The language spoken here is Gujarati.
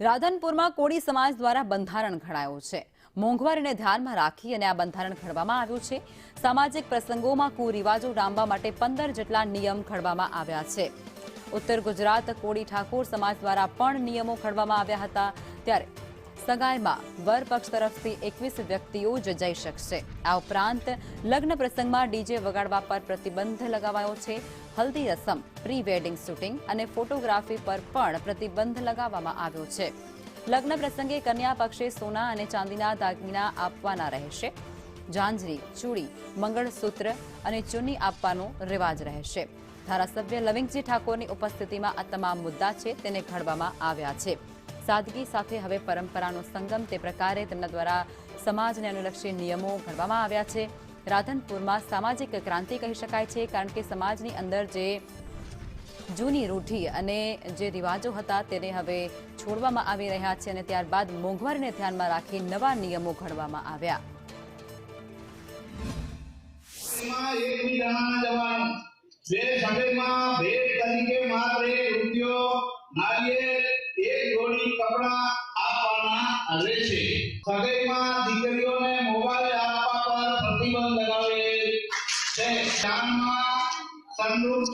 રાધનપુરમાં કોળી સમાજ દ્વારા બંધારણ ઘડાયું છે. મોંઘવારીને ધ્યાનમાં રાખી અને આ બંધારણ ઘડવામાં આવ્યું છે. સામાજિક પ્રસંગોમાં કુરિવાજો ડામવા માટે પંદર જેટલા નિયમ ઘડવામાં આવ્યા છે. ઉત્તર ગુજરાત કોળી ઠાકોર સમાજ દ્વારા પણ નિયમો ઘડવામાં આવ્યા હતા. ત્યારે સગાઈમાં વર પક્ષ તરફથી એકવીસ વ્યક્તિઓ જ જઈ શકશે. આ ઉપરાંત લગ્ન પ્રસંગમાં ડીજે વગાડવા પર પ્રતિબંધ લગાવાયો છે. હલ્દી રસમ પ્રી વેડિંગ શૂટિંગ અને ફોટોગ્રાફી પર પણ પ્રતિબંધ લગાવવામાં આવ્યો છે. લગ્ન પ્રસંગે કન્યા પક્ષે સોના અને ચાંદીના દાગીના આપવાના રહેશે. ઝાંઝરી, ચૂડી, મંગળસૂત્ર અને ચૂની આપવાનો રિવાજ રહેશે. ધારાસભ્ય લવિંગજી ઠાકોરની ઉપસ્થિતિમાં આ તમામ મુદ્દા છે તેને ઘડવામાં આવ્યા છે. સાદગી સાથે હવે પરંપરાનો સંગમ તે પ્રકારે તેમના દ્વારા સમાજને અનુલક્ષી નિયમો ઘડવામાં આવ્યા છે. રાધનપુરમાં સામાજિક ક્રાંતિ કહી શકાય છે, કારણ કે સમાજની અંદર જે જૂની રૂઢી અને જે રિવાજો હતા તેને હવે છોડવામાં આવી રહ્યા છે અને ત્યારબાદ મોંઘવારીને ધ્યાનમાં રાખી નવા નિયમો ઘડવામાં આવ્યા. બે સગાઈમાં ભેટ તરીકે માત્ર રૂપિયો નાળિયેર આપવાના છે. સગાઈમાં દીકરીઓને મોબાઈલ આપવા પર પ્રતિબંધ લગાવેલ છે. દાનમાં સંદૂક